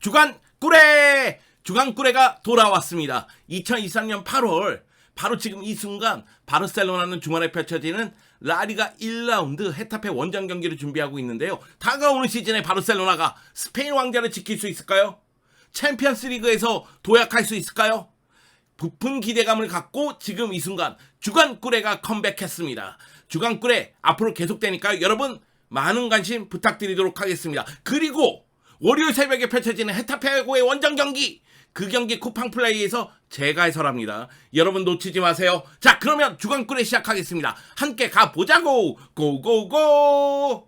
주간 꾸레! 주간 꾸레가 돌아왔습니다. 2023년 8월 바로 지금 이 순간 바르셀로나는 주말에 펼쳐지는 라리가 1라운드 헤타페 원정 경기를 준비하고 있는데요. 다가오는 시즌에 바르셀로나가 스페인 왕자를 지킬 수 있을까요? 챔피언스 리그에서 도약할 수 있을까요? 부푼 기대감을 갖고 지금 이 순간 주간 꾸레가 컴백했습니다. 주간 꾸레 앞으로 계속되니까요. 여러분 많은 관심 부탁드리도록 하겠습니다. 그리고 월요일 새벽에 펼쳐지는 헤타페고의 원정 경기 그 경기 쿠팡 플레이에서 제가 해설합니다. 여러분 놓치지 마세요. 자 그러면 주간 꾸레 시작하겠습니다. 함께 가보자고 고고고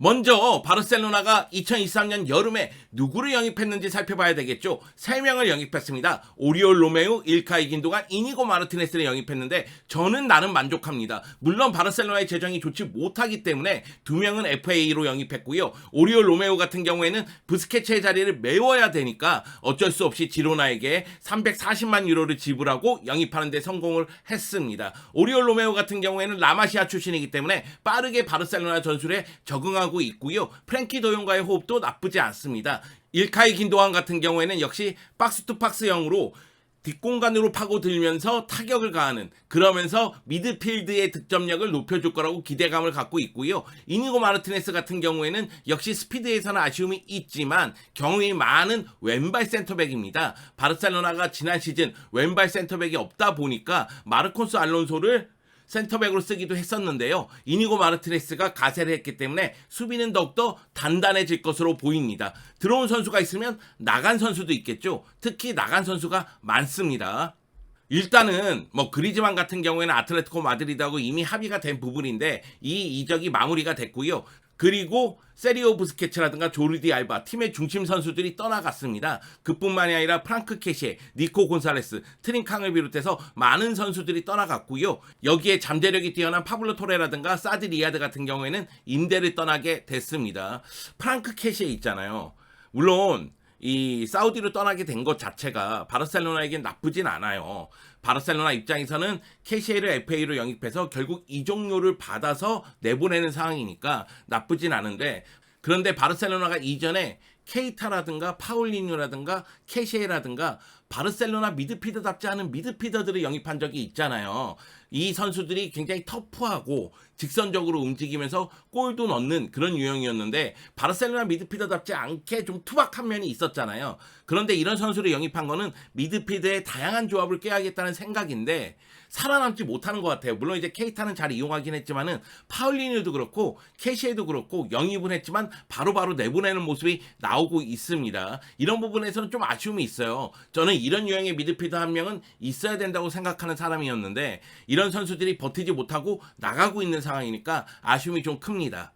먼저 바르셀로나가 2023년 여름에 누구를 영입했는지 살펴봐야 되겠죠. 3명을 영입했습니다. 오리올 로메우, 일카이 긴도간, 이니고 마르티네스를 영입했는데 저는 나름 만족합니다. 물론 바르셀로나의 재정이 좋지 못하기 때문에 두 명은 FA로 영입했고요. 오리올 로메우 같은 경우에는 부스케츠의 자리를 메워야 되니까 어쩔 수 없이 지로나에게 340만 유로를 지불하고 영입하는 데 성공을 했습니다. 오리올 로메우 같은 경우에는 라마시아 출신이기 때문에 빠르게 바르셀로나 전술에 적응 하고 있고요. 프랭키 도용과의 호흡도 나쁘지 않습니다. 일카이 긴도한 같은 경우에는 역시 박스 투 박스형으로 뒷공간으로 파고들면서 타격을 가하는 그러면서 미드필드의 득점력을 높여줄 거라고 기대감을 갖고 있고요. 이니고 마르티네스 같은 경우에는 역시 스피드에서는 아쉬움이 있지만 경험이 많은 왼발 센터백입니다. 바르셀로나가 지난 시즌 왼발 센터백이 없다 보니까 마르코스 알론소를 센터백으로 쓰기도 했었는데요. 이니고 마르티네스가 가세를 했기 때문에 수비는 더욱더 단단해질 것으로 보입니다. 들어온 선수가 있으면 나간 선수도 있겠죠. 특히 나간 선수가 많습니다. 일단은 뭐 그리즈만 같은 경우에는 아틀레티코 마드리드하고 이미 합의가 된 부분인데 이 이적이 마무리가 됐고요. 그리고 세리오 부스케츠라든가 조르디 알바 팀의 중심 선수들이 떠나갔습니다. 그뿐만이 아니라 프랑크 캐시에, 니코 곤살레스, 트린캉을 비롯해서 많은 선수들이 떠나갔고요. 여기에 잠재력이 뛰어난 파블로 토레라든가 사드 리아드 같은 경우에는 임대를 떠나게 됐습니다. 프랑크 캐시에 있잖아요. 물론 이 사우디로 떠나게 된 것 자체가 바르셀로나에겐 나쁘진 않아요. 바르셀로나 입장에서는 캐시에를 FA로 영입해서 결국 이적료를 받아서 내보내는 상황이니까 나쁘진 않은데 그런데 바르셀로나가 이전에 케이타라든가 파울리뉴라든가 캐시에라든가 바르셀로나 미드필더답지 않은 미드필더들을 영입한 적이 있잖아요. 이 선수들이 굉장히 터프하고 직선적으로 움직이면서 골도 넣는 그런 유형이었는데 바르셀로나 미드필더답지 않게 좀 투박한 면이 있었잖아요. 그런데 이런 선수를 영입한 거는 미드필드의 다양한 조합을 깨야겠다는 생각인데 살아남지 못하는 것 같아요. 물론 이제 케이타는 잘 이용하긴 했지만은 파울리뉴도 그렇고 캐시에도 그렇고 영입은 했지만 바로바로 내보내는 모습이 나오고 있습니다. 이런 부분에서는 좀 아쉬움이 있어요. 저는 이런 유형의 미드필더 한 명은 있어야 된다고 생각하는 사람이었는데 이런 선수들이 버티지 못하고 나가고 있는 상황이니까 아쉬움이 좀 큽니다.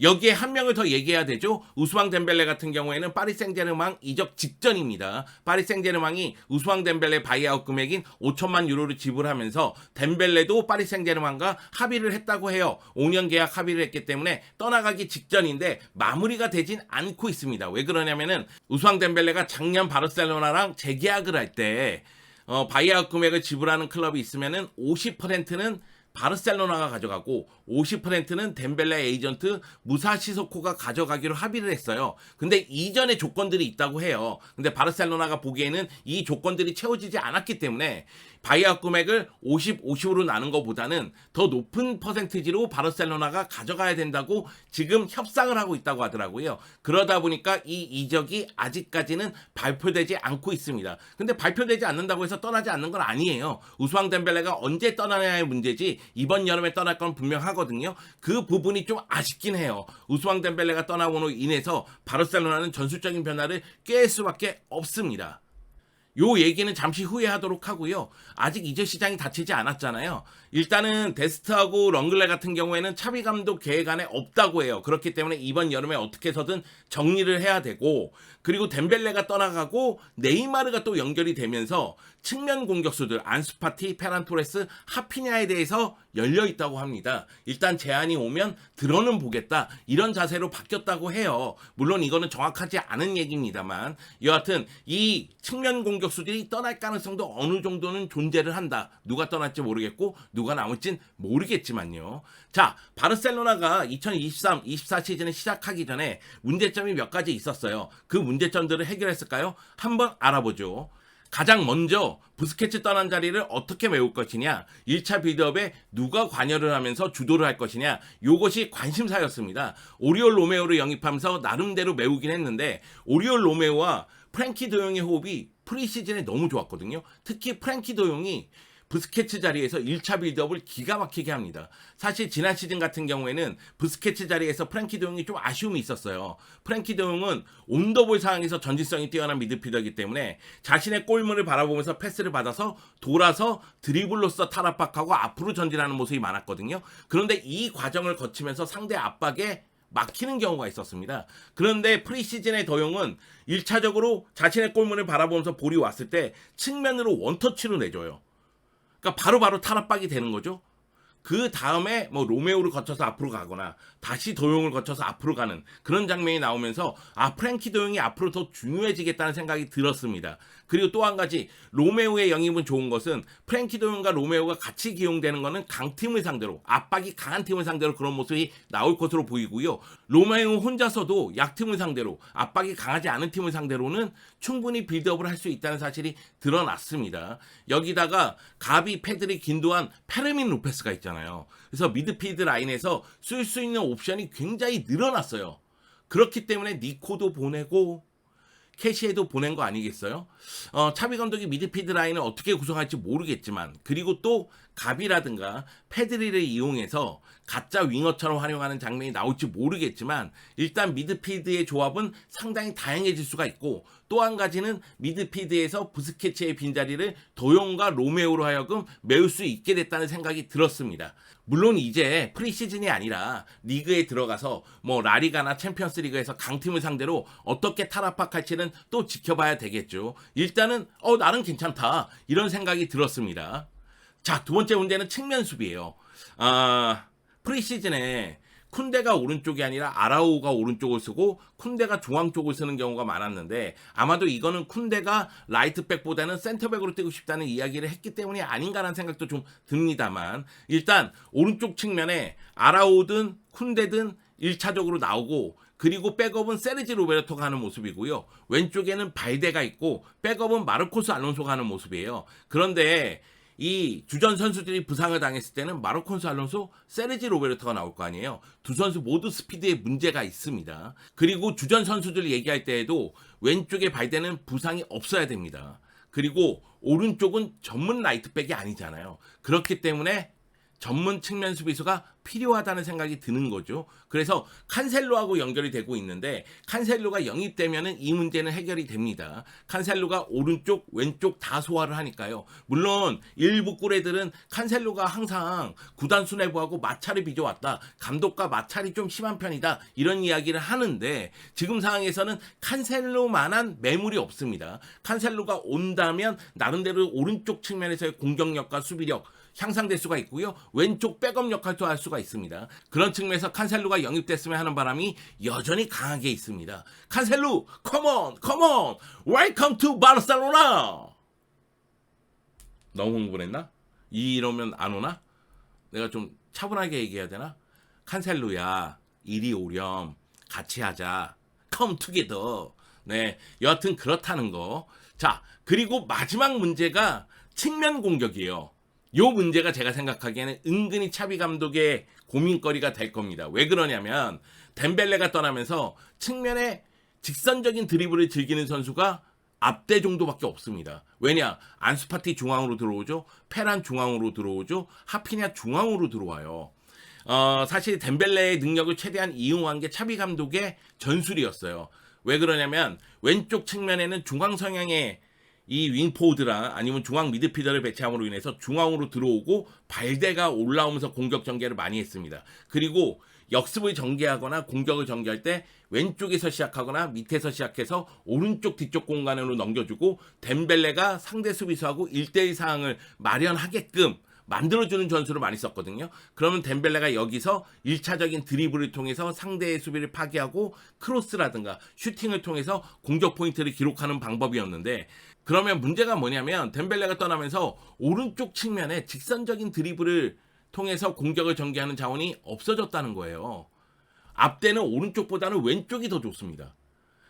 여기에 한 명을 더 얘기해야 되죠. 우스왕 덴벨레 같은 경우에는 파리 생제르맹 이적 직전입니다. 파리 생제르맹이 우스왕 덴벨레 바이아웃 금액인 5천만 유로를 지불하면서 덴벨레도 파리 생제르맹과 합의를 했다고 해요. 5년 계약 합의를 했기 때문에 떠나가기 직전인데 마무리가 되진 않고 있습니다. 왜 그러냐면은 우스왕 덴벨레가 작년 바르셀로나랑 재계약을 할때 어, 바이아웃 금액을 지불하는 클럽이 있으면은 50%는 바르셀로나가 가져가고 50%는 덴벨레 에이전트 무사시소코가 가져가기로 합의를 했어요. 근데 이전에 조건들이 있다고 해요. 근데 바르셀로나가 보기에는 이 조건들이 채워지지 않았기 때문에 바이아웃 금액을 50, 50으로 나눈 것보다는 더 높은 퍼센티지로 바르셀로나가 가져가야 된다고 지금 협상을 하고 있다고 하더라고요. 그러다 보니까 이 이적이 아직까지는 발표되지 않고 있습니다. 근데 발표되지 않는다고 해서 떠나지 않는 건 아니에요. 우스왕 덴벨레가 언제 떠나냐의 문제지 이번 여름에 떠날 건 분명하거든요. 그 부분이 좀 아쉽긴 해요. 우스왕 덴벨레가 떠나고로 인해서 바르셀로나는 전술적인 변화를 깰 수밖에 없습니다. 요 얘기는 잠시 후에 하도록 하고요. 아직 이적 시장이 닫히지 않았잖아요. 일단은 데스트하고 렁글레 같은 경우에는 차비 감독 계획 안에 없다고 해요. 그렇기 때문에 이번 여름에 어떻게 해서든 정리를 해야 되고 그리고 덴벨레가 떠나가고 네이마르가 또 연결이 되면서 측면 공격수들 안스파티, 페란토레스, 하피냐에 대해서 열려 있다고 합니다. 일단 제안이 오면 들어는 보겠다 이런 자세로 바뀌었다고 해요. 물론 이거는 정확하지 않은 얘기입니다만 여하튼 이 측면 공격 공격수들이 떠날 가능성도 어느 정도는 존재를 한다. 누가 떠날지 모르겠고 누가 남을진 모르겠지만요. 자, 바르셀로나가 2023, 24 시즌을 시작하기 전에 문제점이 몇 가지 있었어요. 그 문제점들을 해결했을까요? 한번 알아보죠. 가장 먼저 부스케츠 떠난 자리를 어떻게 메울 것이냐, 1차 빌드업에 누가 관여를 하면서 주도를 할 것이냐, 요것이 관심사였습니다. 오리올 로메오를 영입하면서 나름대로 메우긴 했는데, 오리올 로메오와 프랭키 도용의 호흡이 프리시즌에 너무 좋았거든요. 특히 프랭키 도용이 부스케츠 자리에서 1차 빌드업을 기가 막히게 합니다. 사실 지난 시즌 같은 경우에는 부스케츠 자리에서 프랭키 도용이 좀 아쉬움이 있었어요. 프랭키 도용은 온더볼 상황에서 전진성이 뛰어난 미드필더이기 때문에 자신의 골문을 바라보면서 패스를 받아서 돌아서 드리블로서 탈압박하고 앞으로 전진하는 모습이 많았거든요. 그런데 이 과정을 거치면서 상대 압박에 막히는 경우가 있었습니다. 그런데 프리시즌의 더용은 1차적으로 자신의 골문을 바라보면서 볼이 왔을 때 측면으로 원터치로 내줘요. 그러니까 바로 바로 탈압박이 되는 거죠. 그 다음에 뭐 로메오를 거쳐서 앞으로 가거나 다시 도용을 거쳐서 앞으로 가는 그런 장면이 나오면서 아 프랭키 도용이 앞으로 더 중요해지겠다는 생각이 들었습니다. 그리고 또 한 가지 로메오의 영입은 좋은 것은 프랭키 도용과 로메오가 같이 기용되는 것은 강팀을 상대로 압박이 강한 팀을 상대로 그런 모습이 나올 것으로 보이고요. 로메오 혼자서도 약팀을 상대로 압박이 강하지 않은 팀을 상대로는 충분히 빌드업을 할 수 있다는 사실이 드러났습니다. 여기다가 가비, 페드리, 긴도한 페르민 로페스가 있잖아요. 그래서 미드필드 라인에서 쓸 수 있는 옵션이 굉장히 늘어났어요. 그렇기 때문에 니코도 보내고 캐시에도 보낸 거 아니겠어요? 어, 차비 감독이 미드필드 라인을 어떻게 구성할지 모르겠지만 그리고 또 갑이라든가 패드리를 이용해서 가짜 윙어처럼 활용하는 장면이 나올지 모르겠지만 일단 미드필드의 조합은 상당히 다양해질 수가 있고 또 한 가지는 미드필드에서 부스케츠의 빈자리를 도용과 로메오로 하여금 메울 수 있게 됐다는 생각이 들었습니다. 물론 이제 프리시즌이 아니라 리그에 들어가서 뭐 라리가나 챔피언스 리그에서 강팀을 상대로 어떻게 탈압박할지는 또 지켜봐야 되겠죠. 일단은 어 나는 괜찮다 이런 생각이 들었습니다. 자, 두 번째 문제는 측면 수비예요. 아, 프리시즌에 쿤데가 오른쪽이 아니라 아라오가 오른쪽을 쓰고 쿤데가 중앙 쪽을 쓰는 경우가 많았는데 아마도 이거는 쿤데가 라이트백보다는 센터백으로 뛰고 싶다는 이야기를 했기 때문이 아닌가라는 생각도 좀 듭니다만 일단 오른쪽 측면에 아라오든 쿤데든 1차적으로 나오고 그리고 백업은 세르지 로베르토가 하는 모습이고요. 왼쪽에는 발데가 있고 백업은 마르코스 알론소가 하는 모습이에요. 그런데 이 주전 선수들이 부상을 당했을 때는 마르콘스 알론소, 세르지 로베르토가 나올 거 아니에요. 두 선수 모두 스피드에 문제가 있습니다. 그리고 주전 선수들 얘기할 때에도 왼쪽에 발대는 부상이 없어야 됩니다. 그리고 오른쪽은 전문 라이트백이 아니잖아요. 그렇기 때문에 전문 측면 수비수가 필요하다는 생각이 드는 거죠. 그래서 칸셀로하고 연결이 되고 있는데 칸셀로가 영입되면은 이 문제는 해결이 됩니다. 칸셀로가 오른쪽, 왼쪽 다 소화를 하니까요. 물론 일부 꿀애들은 칸셀로가 항상 구단 수뇌부하고 마찰을 빚어왔다. 감독과 마찰이 좀 심한 편이다. 이런 이야기를 하는데 지금 상황에서는 칸셀로만한 매물이 없습니다. 칸셀로가 온다면 나름대로 오른쪽 측면에서의 공격력과 수비력 향상될 수가 있고요. 왼쪽 백업 역할도 할 수가 있습니다. 그런 측면에서 칸셀루가 영입됐으면 하는 바람이 여전히 강하게 있습니다. 칸셀루, 컴온, 컴온, 웰컴 투 바르셀로나. 너무 흥분했나? 이러면 안 오나? 내가 좀 차분하게 얘기해야 되나? 칸셀루야, 이리 오렴, 같이 하자, 컴 투게더. 네, 여하튼 그렇다는 거. 자, 그리고 마지막 문제가 측면 공격이에요. 요 문제가 제가 생각하기에는 은근히 차비 감독의 고민거리가 될 겁니다. 왜 그러냐면 덴벨레가 떠나면서 측면에 직선적인 드리블을 즐기는 선수가 앞대 정도밖에 없습니다. 왜냐? 안스파티 중앙으로 들어오죠. 페란 중앙으로 들어오죠. 하피냐 중앙으로 들어와요. 어, 사실 덴벨레의 능력을 최대한 이용한 게 차비 감독의 전술이었어요. 왜 그러냐면 왼쪽 측면에는 중앙 성향의 이 윙포드라 아니면 중앙 미드필더를 배치함으로 인해서 중앙으로 들어오고 발대가 올라오면서 공격 전개를 많이 했습니다. 그리고 역습을 전개하거나 공격을 전개할 때 왼쪽에서 시작하거나 밑에서 시작해서 오른쪽 뒤쪽 공간으로 넘겨주고 덴벨레가 상대 수비수하고 1대1 상황을 마련하게끔 만들어주는 전술을 많이 썼거든요. 그러면 덴벨레가 여기서 1차적인 드리블을 통해서 상대의 수비를 파괴하고 크로스라든가 슈팅을 통해서 공격 포인트를 기록하는 방법이었는데 그러면 문제가 뭐냐면 덴벨레가 떠나면서 오른쪽 측면에 직선적인 드리블을 통해서 공격을 전개하는 자원이 없어졌다는 거예요. 앞대는 오른쪽보다는 왼쪽이 더 좋습니다.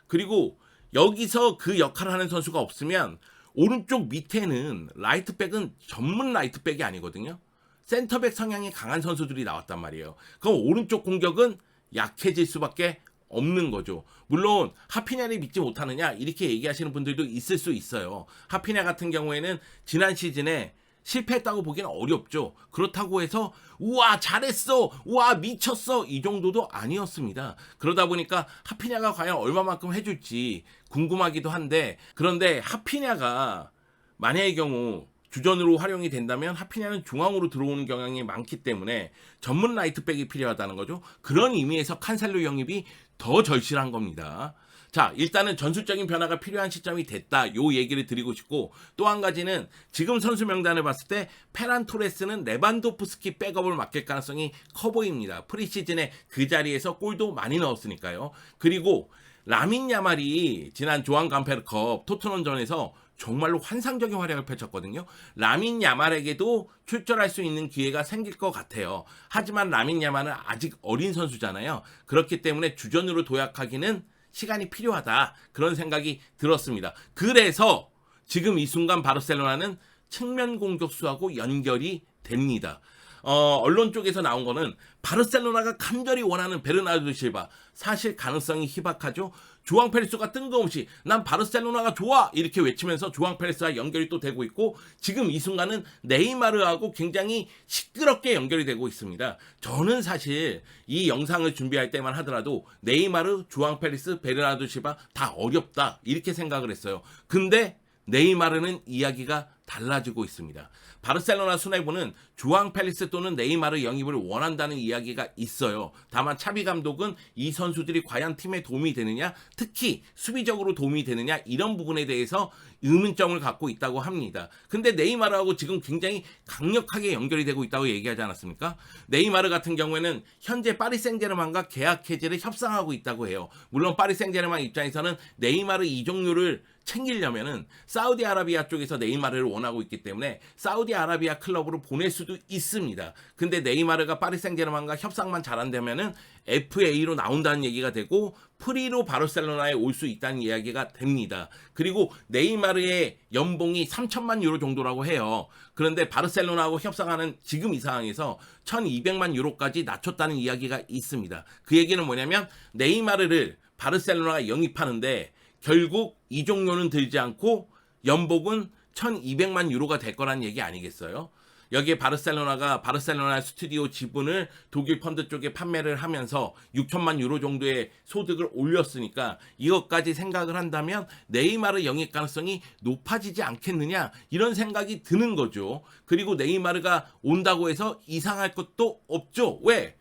그리고 여기서 그 역할을 하는 선수가 없으면 오른쪽 밑에는 라이트백은 전문 라이트백이 아니거든요. 센터백 성향이 강한 선수들이 나왔단 말이에요. 그럼 오른쪽 공격은 약해질 수밖에 없는 거죠. 물론 하피냐를 믿지 못하느냐 이렇게 얘기하시는 분들도 있을 수 있어요. 하피냐 같은 경우에는 지난 시즌에 실패했다고 보기는 어렵죠. 그렇다고 해서 우와 잘했어, 우와 미쳤어 이 정도도 아니었습니다. 그러다 보니까 하피냐가 과연 얼마만큼 해줄지 궁금하기도 한데 그런데 하피냐가 만약의 경우 주전으로 활용이 된다면 하피냐는 중앙으로 들어오는 경향이 많기 때문에 전문 라이트백이 필요하다는 거죠. 그런 의미에서 칸셀로 영입이 더 절실한 겁니다. 자, 일단은 전술적인 변화가 필요한 시점이 됐다. 요 얘기를 드리고 싶고 또 한 가지는 지금 선수 명단을 봤을 때 페란 토레스는 레반도프스키 백업을 맡길 가능성이 커 보입니다. 프리시즌에 그 자리에서 골도 많이 넣었으니까요. 그리고 라민 야말이 지난 조한 감페르컵 토트넘전에서 정말로 환상적인 활약을 펼쳤거든요. 라민 야말에게도 출전할 수 있는 기회가 생길 것 같아요. 하지만 라민 야말은 아직 어린 선수잖아요. 그렇기 때문에 주전으로 도약하기는 시간이 필요하다. 그런 생각이 들었습니다. 그래서 지금 이 순간 바르셀로나는 측면 공격수하고 연결이 됩니다. 어, 언론 쪽에서 나온 거는 바르셀로나가 간절히 원하는 베르나르도 실바 사실 가능성이 희박하죠. 조앙 페레스가 뜬금없이 난 바르셀로나가 좋아 이렇게 외치면서 조앙 페레스와 연결이 또 되고 있고 지금 이 순간은 네이마르하고 굉장히 시끄럽게 연결이 되고 있습니다. 저는 사실 이 영상을 준비할 때만 하더라도 네이마르, 조앙 페레스, 베르나르도 실바 다 어렵다 이렇게 생각을 했어요. 근데 네이마르는 이야기가 달라지고 있습니다. 바르셀로나 수뇌부는 주앙 펠리스 또는 네이마르 영입을 원한다는 이야기가 있어요. 다만 차비 감독은 이 선수들이 과연 팀에 도움이 되느냐, 특히 수비적으로 도움이 되느냐 이런 부분에 대해서 의문점을 갖고 있다고 합니다. 근데 네이마르하고 지금 굉장히 강력하게 연결이 되고 있다고 얘기하지 않았습니까? 네이마르 같은 경우에는 현재 파리 생제르맹과 계약 해지를 협상하고 있다고 해요. 물론 파리 생제르맹 입장에서는 네이마르 이종류를 챙기려면은 사우디아라비아 쪽에서 네이마르를 원하고 있기 때문에 사우디아라비아 클럽으로 보낼 수도 있습니다. 근데 네이마르가 파리 생제르맹과 협상만 잘한다면은 FA로 나온다는 얘기가 되고 프리로 바르셀로나에 올 수 있다는 이야기가 됩니다. 그리고 네이마르의 연봉이 3천만 유로 정도라고 해요. 그런데 바르셀로나하고 협상하는 지금 이 상황에서 1,200만 유로까지 낮췄다는 이야기가 있습니다. 그 얘기는 뭐냐면 네이마르를 바르셀로나가 영입하는데 결국 이종료는 들지 않고 연봉은 1200만 유로가 될 거란 얘기 아니겠어요? 여기에 바르셀로나가 바르셀로나 스튜디오 지분을 독일 펀드 쪽에 판매를 하면서 6천만 유로 정도의 소득을 올렸으니까 이것까지 생각을 한다면 네이마르 영입 가능성이 높아지지 않겠느냐 이런 생각이 드는 거죠. 그리고 네이마르가 온다고 해서 이상할 것도 없죠. 왜?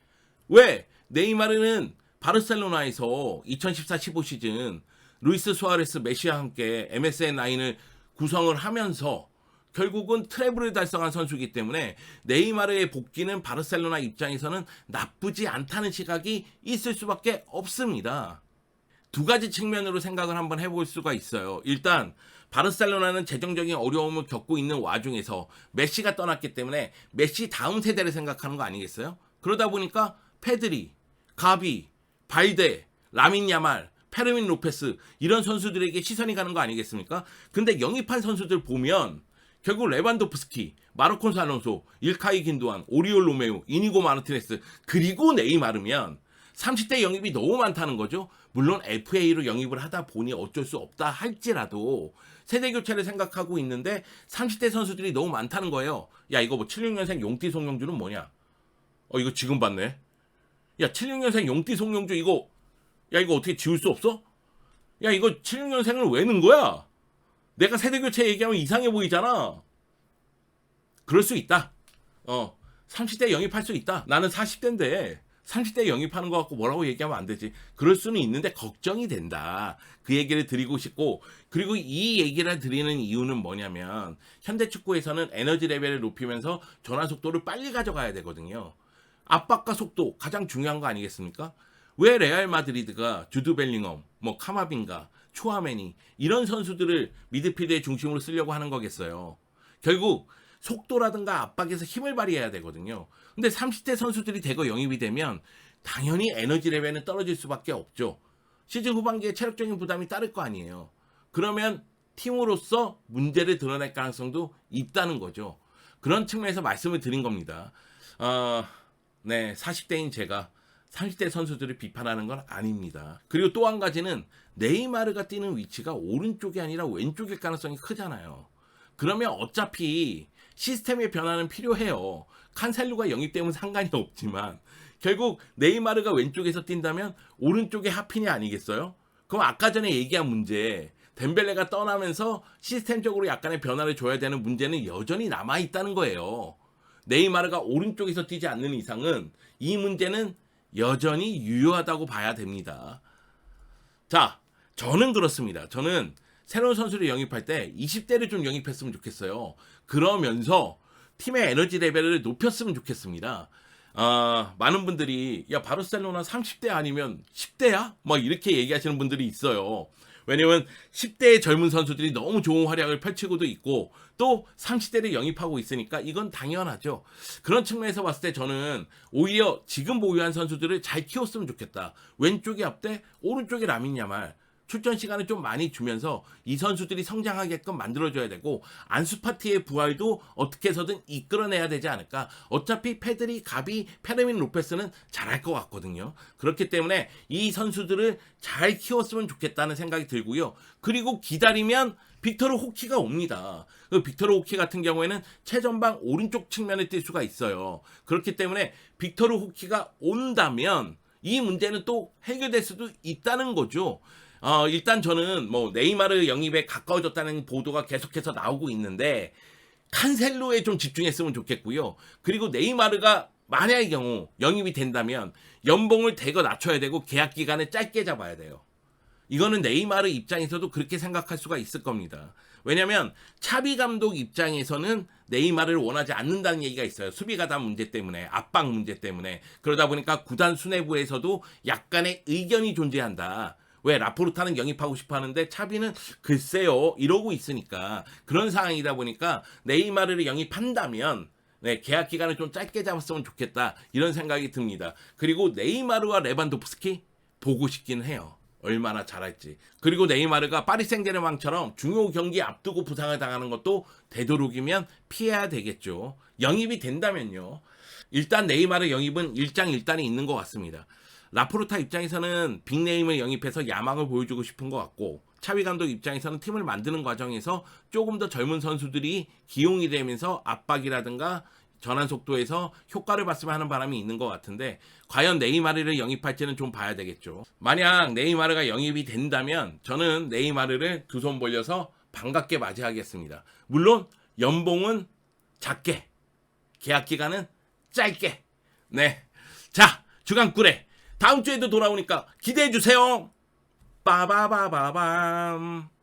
왜? 네이마르는 바르셀로나에서 2014-15 시즌 루이스 수아레스 메시와 함께 MSN 9을 구성을 하면서 결국은 트래블을 달성한 선수이기 때문에 네이마르의 복귀는 바르셀로나 입장에서는 나쁘지 않다는 시각이 있을 수밖에 없습니다. 두 가지 측면으로 생각을 한번 해볼 수가 있어요. 일단 바르셀로나는 재정적인 어려움을 겪고 있는 와중에서 메시가 떠났기 때문에 메시 다음 세대를 생각하는 거 아니겠어요? 그러다 보니까 페드리, 가비, 발데, 라민 야말, 페르민 로페스 이런 선수들에게 시선이 가는 거 아니겠습니까? 근데 영입한 선수들 보면 결국 레반도프스키, 마르콘 알론소, 일카이 긴도안, 오리올 로메오, 이니고 마르티네스 그리고 네이마르면 30대 영입이 너무 많다는 거죠. 물론 FA로 영입을 하다 보니 어쩔 수 없다 할지라도 세대 교체를 생각하고 있는데 30대 선수들이 너무 많다는 거예요. 야 이거 뭐 76년생 용띠 송영주는 뭐냐? 어 이거 지금 봤네. 야 76년생 용띠 송영주 이거 야 이거 어떻게 지울 수 없어? 야 이거 76년생을 왜 넣은 거야? 내가 세대 교체 얘기하면 이상해 보이잖아. 그럴 수 있다. 어, 30대 영입할 수 있다. 나는 40대인데 30대 영입하는 거 갖고 뭐라고 얘기하면 안 되지. 그럴 수는 있는데 걱정이 된다. 그 얘기를 드리고 싶고 그리고 이 얘기를 드리는 이유는 뭐냐면 현대 축구에서는 에너지 레벨을 높이면서 전환 속도를 빨리 가져가야 되거든요. 압박과 속도 가장 중요한 거 아니겠습니까? 왜 레알 마드리드가 주드 벨링엄, 뭐 카마빈가, 추아메니 이런 선수들을 미드필드의 중심으로 쓰려고 하는 거겠어요. 결국 속도라든가 압박에서 힘을 발휘해야 되거든요. 근데 30대 선수들이 대거 영입이 되면 당연히 에너지 레벨은 떨어질 수밖에 없죠. 시즌 후반기에 체력적인 부담이 따를 거 아니에요. 그러면 팀으로서 문제를 드러낼 가능성도 있다는 거죠. 그런 측면에서 말씀을 드린 겁니다. 어, 네, 40대인 제가 30대 선수들을 비판하는 건 아닙니다. 그리고 또 한 가지는 네이마르가 뛰는 위치가 오른쪽이 아니라 왼쪽일 가능성이 크잖아요. 그러면 어차피 시스템의 변화는 필요해요. 칸셀루가 영입되면 상관이 없지만 결국 네이마르가 왼쪽에서 뛴다면 오른쪽에 하핀이 아니겠어요? 그럼 아까 전에 얘기한 문제 덴벨레가 떠나면서 시스템적으로 약간의 변화를 줘야 되는 문제는 여전히 남아 있다는 거예요. 네이마르가 오른쪽에서 뛰지 않는 이상은 이 문제는 여전히 유효하다고 봐야 됩니다. 자, 저는 그렇습니다. 저는 새로운 선수를 영입할 때 20대를 좀 영입했으면 좋겠어요. 그러면서 팀의 에너지 레벨을 높였으면 좋겠습니다. 아, 많은 분들이 야 바르셀로나 30대 아니면 10대야? 막 이렇게 얘기하시는 분들이 있어요. 왜냐면 10대의 젊은 선수들이 너무 좋은 활약을 펼치고도 있고 또 30대를 영입하고 있으니까 이건 당연하죠. 그런 측면에서 봤을 때 저는 오히려 지금 보유한 선수들을 잘 키웠으면 좋겠다. 왼쪽이 앞대, 오른쪽이 라민야말. 출전 시간을 좀 많이 주면서 이 선수들이 성장하게끔 만들어줘야 되고 안수 파티의 부활도 어떻게 해서든 이끌어내야 되지 않을까. 어차피 페드리, 가비, 페르민 로페스는 잘할 것 같거든요. 그렇기 때문에 이 선수들을 잘 키웠으면 좋겠다는 생각이 들고요. 그리고 기다리면 빅토르 호키가 옵니다. 그 빅토르 호키 같은 경우에는 최전방 오른쪽 측면에 뛸 수가 있어요. 그렇기 때문에 빅토르 호키가 온다면 이 문제는 또 해결될 수도 있다는 거죠. 어, 일단 저는 뭐 네이마르 영입에 가까워졌다는 보도가 계속해서 나오고 있는데 칸셀로에 좀 집중했으면 좋겠고요. 그리고 네이마르가 만약의 경우 영입이 된다면 연봉을 대거 낮춰야 되고 계약 기간을 짧게 잡아야 돼요. 이거는 네이마르 입장에서도 그렇게 생각할 수가 있을 겁니다. 왜냐면 차비 감독 입장에서는 네이마르를 원하지 않는다는 얘기가 있어요. 수비 가담 문제 때문에, 압박 문제 때문에. 그러다 보니까 구단 수뇌부에서도 약간의 의견이 존재한다. 왜 라포르타는 영입하고 싶어 하는데 차비는 글쎄요 이러고 있으니까 그런 상황이다 보니까 네이마르를 영입한다면 네, 계약 기간을 좀 짧게 잡았으면 좋겠다 이런 생각이 듭니다. 그리고 네이마르와 레반도프스키 보고 싶긴 해요. 얼마나 잘할지. 그리고 네이마르가 파리 생제르맹처럼 중요 경기 앞두고 부상을 당하는 것도 되도록이면 피해야 되겠죠. 영입이 된다면요. 일단 네이마르 영입은 일장일단이 있는 것 같습니다. 라포르타 입장에서는 빅네임을 영입해서 야망을 보여주고 싶은 것 같고 차위 감독 입장에서는 팀을 만드는 과정에서 조금 더 젊은 선수들이 기용이 되면서 압박이라든가 전환 속도에서 효과를 봤으면 하는 바람이 있는 것 같은데 과연 네이마르를 영입할지는 좀 봐야 되겠죠. 만약 네이마르가 영입이 된다면 저는 네이마르를 두 손 벌려서 반갑게 맞이하겠습니다. 물론 연봉은 작게 계약 기간은 짧게 네. 자 주간 꿀에 다음 주에도 돌아오니까 기대해 주세요. 빠바바바밤.